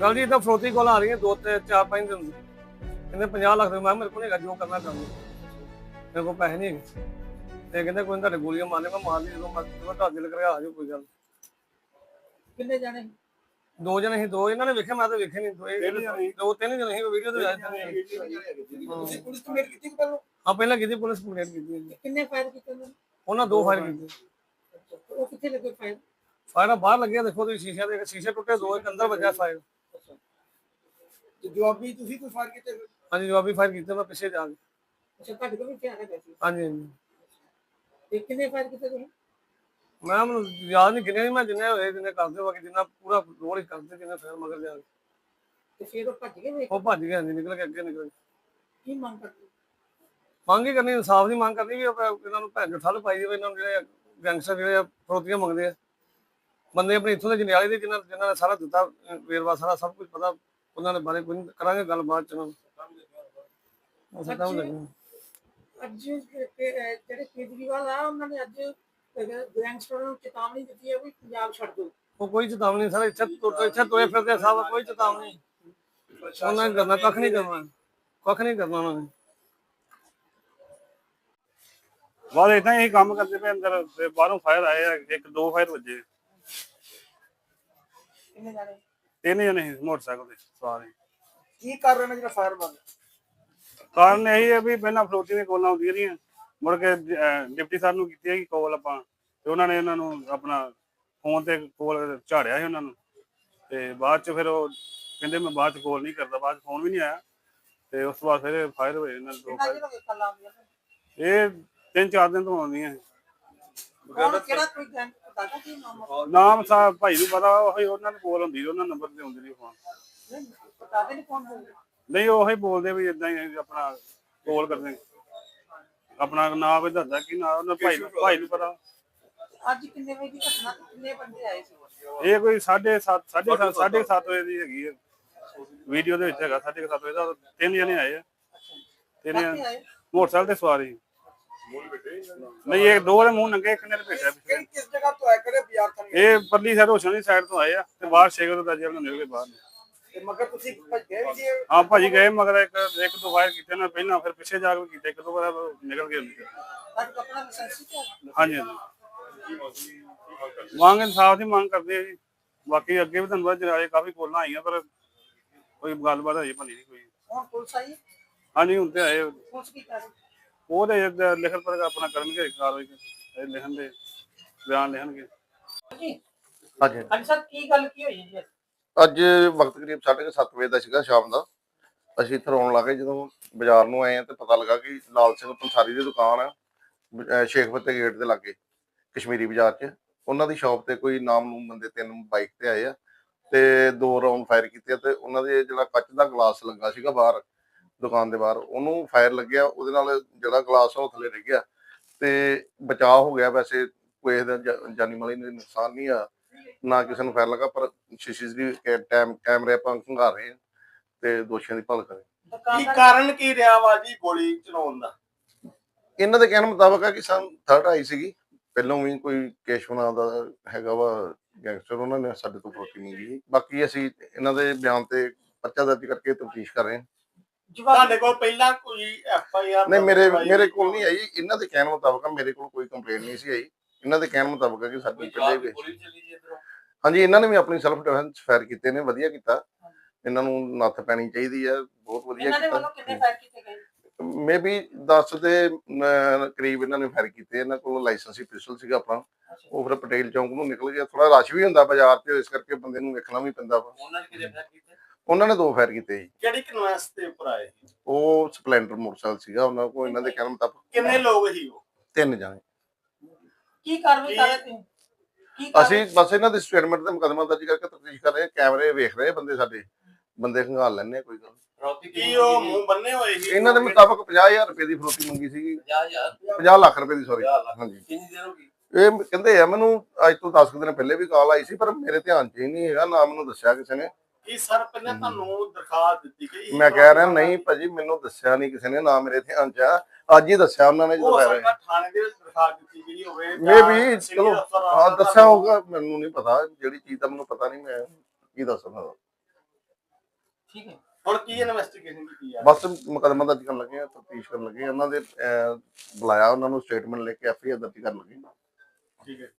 ਗੱਲ ਜੀ ਇਦਾਂ ਫਰੋਤੀ ਕੋਲ ਆ ਰਹੀਆਂ ਦੋ ਤੇ ਚਾਰ ਪੰਜ ਦਿਨ। ਤੋਂ। ਕਹਿੰਦੇ 50 ਲੱਖ ਦੇ ਮੈਂ ਕਿਹਾ ਮੇਰੇ ਕੋਲ ਨਹੀਂ ਹੈਗਾ ਜੋ ਕਰਨਾ ਕਰ ਲਓ ਮੇਰੇ ਕੋਲ ਪੈਸੇ ਨਹੀਂ ਹੈਗੇ। ਤੇ ਕਹਿੰਦੇ ਕੋਈ ਨੀ ਤੁਹਾਡੇ ਗੋਲੀਆਂ ਮਾਰਨੇ ਮੈਂ ਮਾਰ ਲਈ ਜਦੋਂ ਮੈਂ ਤੁਹਾਡੇ ਦਿਲ ਕਰਿਆ ਆ ਜਾਓ ਕੋਈ ਗੱਲ ਨੀ। ਕਿੰਨੇ ਜਾਣੇ ਦੋ ਜਣੇ ਸੀ ਦੋ ਇਹਨਾਂ ਨੇ ਵੇਖਿਆ ਮੈਂ ਤਾਂ ਵੇਖੇ ਨਹੀਂ ਦੋ ਇਹ- ਦੋ ਤਿੰਨ ਜਣੇ ਸੀ ਵੀਡੀਓ ਤੇ ਆਏ ਸੀ। ਤੁਸੀਂ ਪੁਲਿਸ ਕੰਪਲੇਂਟ ਕੀਤੀ ਕਿ ਪਹਿਲਾਂ? ਆ ਪਹਿਲਾਂ ਕੀਤੀ ਪੁਲਿਸ ਕੰਪਲੇਂਟ ਕੀਤੀ ਹੈ ਜੀ। ਕਿੰਨੇ ਫਾਇਰ ਕੀਤੇ ਉਹਨਾਂ ਨੇ? ਉਹਨਾਂ ਦੋ ਫਾਇਰ ਕੀਤੇ। ਉਹ ਕਿੱਥੇ ਲੱਗੇ ਫਾਇਰ ਫਾਇਰ ਬਾਹਰ ਲੱਗਿਆ ਦੇਖੋ ਤੁਸੀਂ ਸ਼ੀਸ਼ੇ ਦੇ ਸ਼ੀਸ਼ੇ ਟੁੱਟੇ ਦੋ ਇੱਕ ਅੰਦਰ ਵੱਜਾ ਫਾਇਰ ਤੇ ਜਵਾਬੀ ਤੁਸੀਂ ਕੋਈ ਫਾਇਰ ਕੀਤੇ ਫਿਰ? ਹਾਂਜੀ ਜਵਾਬੀ ਫਾਇਰ ਕੀਤੇ ਮੈਂ ਪਿੱਛੇ ਜਾ ਕੇ। ਅੱਛਾ ਤੁਹਾਡੇ ਕੋਲ ਵੀ ਧਿਆਨ ਹੈਗਾ ਸੀ? ਹਾਂਜੀ ਹਾਂਜੀ। ਤੇ ਕਿੰਨੇ ਫਾਇਰ ਕੀਤੇ ਤੁਸੀਂ? ਮੈਂ ਮੈਨੂੰ ਯਾਦ ਨਹੀਂ ਕਿੰਨੇ ਮੈਂ ਜਿੰਨੇ ਹੋਏ ਜਿੰਨੇ ਕਰਦੇ ਬਾਕੀ ਜਿੰਨਾ ਪੂਰਾ ਰੋਲ ਹੀ ਕਰਦੇ ਜਿੰਨੇ ਫਿਰ ਮਗਰ ਜਾ ਕੇ। ਤੇ ਫਿਰ ਉਹ ਭੱਜ ਗਏ ਵੇਖ ਉਹ ਭੱਜ ਗਏ ਹਾਂਜੀ ਨਿਕਲ ਕੇ ਅੱਗੇ ਨਿਕਲ ਗਏ। ਕੀ ਮੰਗ ਕਰਦੇ? ਮੰਗ ਹੀ ਕਰਨੀ ਇਨਸਾਫ ਦੀ ਮੰਗ ਕਰਨੀ ਵੀ ਆਪਾਂ ਇਹਨਾਂ ਨੂੰ ਭੈਣ ਚੋ ਠੱਲ ਪਾਈ ਜਾਵੇ ਇਹਨਾਂ ਨੂੰ ਜਿਹੜੇ ਗੈਂਗਸਟਰ ਜਿਹੜੇ ਆ ਫਰੋਤੀਆਂ ਮੰਗਦੇ ਆ। ਬੰਦੇ ਆਪਣੇ ਇੱਥੋਂ ਦੇ ਜਨਿਆਲੇ ਦੇ ਜਿਨ੍ਹਾਂ ਜਿਨ੍ਹਾਂ ਨੇ ਸਾਰਾ ਦਿੱਤਾ ਅਹ ਵੇਰਵਾ ਸਾਰਾ ਸਭ ਕੁਝ ਪਤਾ ਉਹਨਾਂ ਦੇ ਬਾਰੇ ਕੋਈ ਨੀ, ਕਰਾਂਗੇ ਗੱਲ ਬਾਅਦ ਚ ਉਹਨਾਂ ਨੂੰ ਸਾਡਾ ਉਹ ਲੱਗਣਾ ਅੱਜ ਕਿ- ਕਿ- ਜਿਹੜੇ ਕੇਜਰੀਵਾਲ ਆ ਉਹਨਾਂ ਨੇ ਅੱਜ ਗੈਂਗਸਟਰਾਂ ਨੂੰ ਚੇਤਾਵਨੀ ਦਿੱਤੀ ਹੈ ਵੀ ਪੰਜਾਬ ਛੱਡ ਦਿਓ। ਉਹ ਕੋਈ ਚੇਤਾਵਨੀ ਨਹੀਂ ਸਰ ਇੱਥੇ ਤੁਰ ਇੱਥੇ ਤੁਰੇ ਫਿਰਦੇ ਸਭ ਕੋਈ ਚੇਤਾਵਨੀ ਨਹੀਂ। ਉਹਨਾਂ ਨੇ ਕਰਨਾ ਕੱਖ ਨਹੀਂ ਕਰਨਾ। ਕੱਖ ਨਹੀਂ ਕਰਨਾ ਉਹਨਾਂ ਨੇ। ਬਾਅਦ ਇਦਾਂ ਹੀ ਕੰਮ ਕਰਦੇ ਪਏ ਅੰਦਰ ਤੇ ਬਾਹਰੋਂ ਫਾਇਰ ਆਏ ਆ ਇੱਕ ਦੋ ਫਾਇਰ ਵੱਜੇ। ਕਿੰਨੇ ਜਾਣੇ? ਤਿੰਨ ਜਣੇ ਸੀ ਮੋਟਰਸਾਈਕਲ ਤੇ ਸਵਾਰ ਸੀ। ਕੀ ਕਰ ਰਹੇ ਨੇ ਜਿਹੜਾ ਫਾਇਰ ਬੰਦ ਕਾਰਨ ਇਹ ਹੈ ਵੀ ਪਹਿਲਾਂ ਫਰੋਤੀ ਦੀਆਂ ਕੋਲਾਂ ਆਉਂਦੀਆਂ ਰਹੀਆਂ ਮੁੜ ਕੇ ਅਹ, ਡਿਪਟੀ ਸਾਹਿਬ ਨੂੰ ਕੀਤੀ ਹੈਗੀ ਕੋਲ ਆਪਾਂ ਤੇ ਉਹਨਾਂ ਨੇ ਇਹਨਾਂ ਨੂੰ ਆਪਣਾ ਫੋਨ ਤੇ ਕੋਲ ਝਾੜਿਆ ਸੀ ਉਹਨਾਂ ਨੂੰ ਤੇ ਬਾਅਦ ਚ ਫਿਰ ਉਹ ਕਹਿੰਦੇ ਮੈਂ ਬਾਅਦ ਚ ਕੋਲ ਨਹੀਂ ਕਰਦਾ ਬਾਅਦ ਚ ਫੋਨ ਵੀ ਨਹੀਂ ਆਇਆ ਤੇ ਉਸ ਤੋਂ ਬਾਅਦ ਫਿਰ ਫਾਇਰ ਹੋਏ ਇਹਨਾਂ ਦੇ ਦੋ ਕਿੰਨਾ fire। ਜਿਹੜਾ ਕੱਲ ਆ ਗਿਆ ਇਹ ਤਿੰਨ ਚਾਰ ਦਿਨ ਤੋਂ ਆਉਂਦੀਆਂ ਕੌਣ ਕਿਹੜਾ ਕੋਈ ਗੈਂਗ ਪਤਾ ਕੀ ਨਾਮ? ਆ? ਨਾਮ ਸਾਹਿਬ ਭਾਈ ਨੂੰ ਪਤਾ ਉਹੀ ਉਹਨਾਂ ਨੂੰ ਕੋਲ ਹੁੰਦੀ ਸੀ, ਉਹਨਾਂ ਨੰਬਰ ਤੇ ਹੁੰਦੀ ਨਹੀਂ ਫੋਨ। ਨਹੀਂ, ਪਤਾ ਨਹੀਂ ਕੌਣ ਬੋਲਦਾ ਨਹੀਂ ਉਹੀ ਬੋਲਦੇ ਵੀ ਇਦਾਂ ਹੀ ਆਪਣਾ ਕੋਲ ਕਰਦੇ ਆਪਣਾ ਨਾਮ ਵੀ ਦੱਸਦਾ ਕਿ ਨਾ ਉਹਨਾਂ ਭਾਈ ਨੂੰ ਭਾਈ ਨੂੰ ਪਤਾ। ਅੱਜ ਕਿੰਨੇ ਵਜੇ ਦੀ ਘਟਨਾ ਤੇ ਕਿੰਨੇ ਬੰਦੇ ਆਏ ਸੀ? ਇਹ ਕੋਈ 7:30 7:30 7:30 ਵਜੇ ਦੀ ਹੈਗੀ ਹੈ ਵੀਡੀਓ ਦੇ ਵਿੱਚ ਹੈਗਾ 7:30 ਵਜੇ ਦਾ ਤਿੰਨ ਜਣੇ ਆਏ ਆ। ਤਿੰਨ ਰਾਤੀ ਜਣੇ। ਆਏ? ਮੋਟਰਸਾਈਕਲ ਤੇ ਸਵਾਰੀ ਨਹੀਂ ਇਹ ਦੋ ਦੇ ਮੂੰਹ ਨੰਗੇ ਇੱਕ ਨੇ ਭੇਜਿਆ ਪਿੱਛੇ ਕਿਸ ਜਗ੍ਹਾ ਤੋਂ ਆਏ ਕਿਹੜੇ ਬਾਜ਼ਾਰ ਤੋਂ ਇਹ ਪਰਲੀ ਸਾਈਡ ਹੋਸ਼ਨ ਦੀ ਸਾਈਡ ਤੋਂ ਆਏ ਆ ਤੇ ਬਾਹਰ ਸ਼ੇਗਰ ਦਾ ਜੇਲ੍ਹ ਨਿਕਲ ਕੇ ਬਾਹਰ ਤੇ ਮਗਰ ਤੁਸੀਂ ਭੱਜ ਗਏ ਵੀ ਜੀ ਹਾਂ ਭਾਜੀ ਗਏ ਮਗਰ ਇੱਕ ਇੱਕ ਦੋ ਵਾਰ ਕੀਤੇ ਨਾ ਪਹਿਲਾਂ ਫਿਰ ਪਿੱਛੇ ਜਾ ਕੇ ਵੀ ਕੀਤੇ ਇੱਕ ਦੋ ਵਾਰ ਨਿਕਲ ਗਏ ਹੁੰਦੇ ਅੱਜ ਆਪਣਾ ਲਾਇਸੈਂਸ ਹੀ ਹੈ ਹਾਂਜੀ ਹਾਂਜੀ ਮੰਗ ਇਨਸਾਫ ਦੀ ਮੰਗ ਕਰਦੇ ਆ ਜੀ ਬਾਕੀ ਅੱਗੇ ਵੀ ਤੁਹਾਨੂੰ ਪਤਾ ਜਨਾਲੇ ਕਾਫੀ ਕੋਲਾਂ ਆਈਆਂ ਪਰ ਕੋਈ ਗੱਲਬਾਤ ਹਜੇ ਬਣੀ ਨਹੀਂ ਕੋਈ ਹੁਣ ਪੁਲਿਸ ਆਈ ਹਾਂਜੀ ਹੁਣ ਤੇ ਆਏ ਪੁਲਿਸ ਕੀ ਕਰ ਰਹੀ ਉਹਦੇ ਲਿਖਣ ਪਰ ਆਪਣਾ ਕਰਨਗੇ ਕਾਰਵਾਈ ਇਹ ਲਿਖਣ ਦੇ ਬਿਆਨ ਲਿਖਣਗੇ। ਹਾਂਜੀ। ਹਾਂਜੀ। ਸਰ ਕੀ ਗੱਲ ਕੀ ਹੋਈ ਜੀ? ਅੱਜ ਵਕਤ ਕਰੀਬ 7:30 ਵਜੇ ਦਾ ਸੀਗਾ ਸ਼ਾਮ ਦਾ। ਅਸੀਂ ਇੱਥੇ ਆਉਣ ਲੱਗੇ ਜਦੋਂ ਬਾਜ਼ਾਰ ਨੂੰ ਆਏ ਆ ਤੇ ਪਤਾ ਲੱਗਾ ਕਿ ਲਾਲ ਸਿੰਘ ਪੰਸਾਰੀ ਦੀ ਦੁਕਾਨ ਆ ਸ਼ੇਖ ਫਤਿਹ ਗੇਟ ਦੇ ਲਾਗੇ ਕਸ਼ਮੀਰੀ ਬਾਜ਼ਾਰ 'ਚ। ਉਹਨਾਂ ਦੀ ਸ਼ਾਪ ਤੇ ਕੋਈ ਨਾਮ ਨੂੰ ਬੰਦੇ ਤਿੰਨ ਬਾਈਕ ਤੇ ਆਏ ਆ ਤੇ ਦੋ ਰਾਉਂਡ ਫਾਇਰ ਕੀਤੇ ਤੇ ਉਹਨਾਂ ਦੇ ਜਿਹੜਾ ਕੱਚ ਦਾ ਗਲਾਸ ਲੱਗਾ ਸੀਗਾ ਬਾਹਰ ਦੁਕਾਨ ਦੇ ਬਾਹਰ ਉਹਨੂੰ ਫਾਇਰ ਲੱਗਿਆ ਉਹਦੇ ਨਾਲ ਜਿਹੜਾ ਗਲਾਸ ਆ ਉਹ ਥੱਲੇ ਡਿੱਗ ਗਿਆ। ਤੇ ਬਚਾਅ ਹੋ ਗਿਆ ਵੈਸੇ ਕੋਈ ਜਾ- ਜਾਨੀ ਮਾਲੀ ਨੂੰ ਨੁਕਸਾਨ ਨਹੀਂ ਆ ਨਾ ਕਿਸੇ ਨੂੰ ਫਾਇਰ ਲੱਗਾ ਪਰ ਸੀਸੀਟੀਵੀ ਟਾਈਮ ਕੈਮਰੇ ਆਪਾਂ ਖੰਗਾਰ ਰਹੇ ਤੇ ਦੋਸ਼ੀਆਂ ਦੀ ਭਾਲ ਕਰ। ਕੀ ਕਾਰਨ ਕੀ ਰਿਹਾ ਵਾ ਜੀ ਗੋਲੀ ਚਲਾਉਣ ਦਾ? ਇਹਨਾਂ ਦੇ ਕਹਿਣ ਮੁਤਾਬਕ ਹੈ ਕਿ ਸਾਨੂੰ ਥਰਡ ਆਈ ਸੀਗੀ। ਪਹਿਲਾਂ ਵੀ ਕੋਈ ਕੇਸ਼ਵ ਨਾਮ ਦਾ ਹੈਗਾ ਵਾ ਗੈਂਗਸਟਰ ਉਹਨਾਂ ਨੇ ਸਾਡੇ ਤੋਂ ਫਰੋਤੀ ਮੰਗੀ ਬਾਕੀ ਅਸੀਂ ਇਹਨਾਂ ਦੇ ਬਿਆਨ ਤੇ ਪਰਚਾ ਦਰਜ ਕਰਕੇ ਤਫਤੀਸ਼ ਕਰ ਰਹੇ ਹਾਂ। ਤੁਹਾਡੇ ਕੋਲ ਪਹਿਲਾਂ ਕੋਈ ਐਫ ਆਈ ਆਰ ਨਹੀਂ ਮੇਰੇ ਮੇਰੇ ਕੋਲ ਨਹੀਂ ਆਈ। ਇਹਨਾਂ ਦੇ ਕਹਿਣ ਮੁਤਾਬਕ ਮੇਰੇ ਕੋਲ ਕੋਈ ਕੰਪਲੇਂਟ ਨਹੀਂ ਸੀ ਆਈ। ਇਹਨਾਂ ਦੇ ਕਹਿਣ ਮੁਤਾਬਕ ਕਿ ਸਾਡੀ ਪਹਿਲੇ ਵੀ ਹਾਂਜੀ ਇਹਨਾਂ ਨੇ ਵੀ ਆਪਣੀ ਸੈਲਫ ਡਿਫੈਂਸ ਫਾਇਰ ਕੀਤੇ ਨੇ ਵਧੀਆ ਕੀਤਾ। ਇਹਨਾਂ ਨੂੰ ਨੱਥ ਪੈਣੀ ਚਾਹੀਦੀ ਹੈ ਬਹੁਤ ਵਧੀਆ ਇਹਨਾਂ ਦੇ ਕੀਤਾ। ਵੱਲੋਂ ਕਿੰਨੇ ਫਾਇਰ ਕੀਤੇ ਗਏ? ਮੇਬੀ 10 ਦੇ ਕਰੀਬ ਇਹਨਾਂ ਨੇ ਫਾਇਰ ਕੀਤੇ। ਇਹਨਾਂ ਕੋਲ ਲਾਇਸੈਂਸੀ ਪਿਸਟਲ ਸੀਗਾ ਆਪਣਾ। ਉਹ ਫਿਰ ਪਟੇਲ ਚੌਂਕ ਨੂੰ ਨਿਕਲ ਗਿਆ। ਥੋੜਾ ਰਸ਼ ਵੀ ਹੁੰਦਾ ਬਾਜ਼ਾਰ 'ਚ ਇਸ ਕਰਕੇ ਬੰਦੇ ਨੂੰ ਵੇਖਣਾ ਵੀ ਪੈਂਦਾ ਵਾ। ਉਹਨਾਂ ਨੇ ਕਿਹਦੇ ਫੈਰ ਕੀਤੇ? ਉਹਨਾਂ ਨੇ ਦੋ ਫਾਇਰ ਕੀਤੇ ਜੀ ਕਿਹੜੀ ਕਨਵੈਂਸ ਦੇ ਉੱਪਰ ਆਏ ਸੀ? ਉਹ ਸਪਲੈਂਡਰ ਮੋਟਰਸਾਈਕਲ ਸੀਗਾ ਉਹਨਾਂ ਕੋਲ ਇਹਨਾਂ ਦੇ ਕਹਿਣ ਮੁਤਾਬਕ ਕਿੰਨੇ ਲੋਕ ਸੀ ਉਹ? ਤਿੰਨ ਜਾਣੇ। ਕੀ ਕਾਰਵਾਈ ਕਰ ਰਹੇ ਤੁਸੀਂ ਕੀ ਕਾਰਵਾਈ- ਅਸੀਂ ਬਸ ਇਹਨਾਂ ਦੇ ਸਟੇਟਮੈਂਟ ਤੇ ਮੁਕਦਮਾ ਦਰਜ ਕਰਕੇ ਤਫਤੀਸ਼ ਕਰ ਰਹੇ ਹਾਂ। ਕੈਮਰੇ ਵੇਖ ਰਹੇ ਆ ਬੰਦੇ ਸਾਡੇ। ਬੰਦੇ ਖੰਗਾਲ ਲੈਣੇ ਆ ਕੋਈ ਗੱਲ ਨੀ। ਕੀ ਉਹ ਮੂੰਹ ਬੰਨੇ ਹੋਏ ਸੀ? ਇਹਨਾਂ ਦੇ ਮੁਤਾਬਕ 50000 ਰੁਪਏ ਦੀ ਫਰੋਤੀ ਮੰਗੀ ਸੀਗੀ। 50 ਲੱਖ ਰੁਪਏ ਦੀ ਸੌਰੀ ਹਾਂਜੀ। ਕਿੰਨੀ ਦੇਰ ਹੋ ਗਈ? ਇਹ ਕਹਿੰਦੇ ਆ ਮੈਨੂੰ ਅੱਜ ਤੋਂ 10 ਕੁ ਦਿਨ ਪਹਿਲੇ ਵੀ ਕਾਲ ਆਈ ਸੀ ਪਰ ਮੇਰੇ ਧਿਆਨ 'ਚ ਹੀ ਨਹੀਂ ਹੈਗਾ ਨਾ ਮੈਨੂੰ ਦੱਸਿਆ ਕਿਸੇ ਨੇ। ਕੀ ਸਰ ਪਹਿਲਾਂ ਤੁਹਾਨੂੰ ਦਰਖਾਸਤ ਦਿੱਤੀ ਗਈ ਮੈਂ ਕਹਿ ਰਿਹਾ ਨਹੀਂ ਭਾਜੀ ਮੈਨੂੰ ਦੱਸਿਆ ਨਹੀਂ ਕਿਸੇ ਨੇ ਨਾ ਮੇਰੇ ਧਿਆਨ 'ਚ ਆ ਅੱਜ ਹੀ ਦੱਸਿਆ ਉਹਨਾਂ ਨੇ ਜਦੋਂ ਹੋ ਫਾਇਰ ਸਕਦਾ ਥਾਣੇ ਦੇ ਵਿੱਚ ਦਰਖਾਸਤ ਦਿੱਤੀ ਗਈ ਹੋਵੇ ਮੇ ਵੀ ਚਲੋ ਹਾਂ ਦੱਸਿਆ ਹੋਊਗਾ ਮੈਨੂੰ ਨਹੀਂ ਪਤਾ ਜਿਹੜੀ ਚੀਜ਼ ਦਾ ਮੈਨੂੰ ਪਤਾ ਨਹੀਂ ਮੈਂ ਕੀ ਦੱਸ ਸਕਦਾ ਠੀਕ ਹੈ। ਹੁਣ ਕੀ ਇਨਵੈਸਟੀਗੇਸ਼ਨ ਕੀਤੀ ਆ ਬਸ ਮੁਕੱਦਮਾ ਦਰਜ ਕਰਨ ਲੱਗੇ ਆ ਤਫਤੀਸ਼ ਕਰਨ ਲੱਗੇ ਆ। ਉਹਨਾਂ ਦੇ ਅਹ, ਬੁਲਾਇਆ ਉਹਨਾਂ ਨੂੰ ਸਟੇਟਮੈਂਟ ਲੈ ਕੇ ਐਫਆਈਆਰ ਦਰਜ ਕਰਨ ਲੱਗੇ ਆ। ਠੀਕ ਹੈ।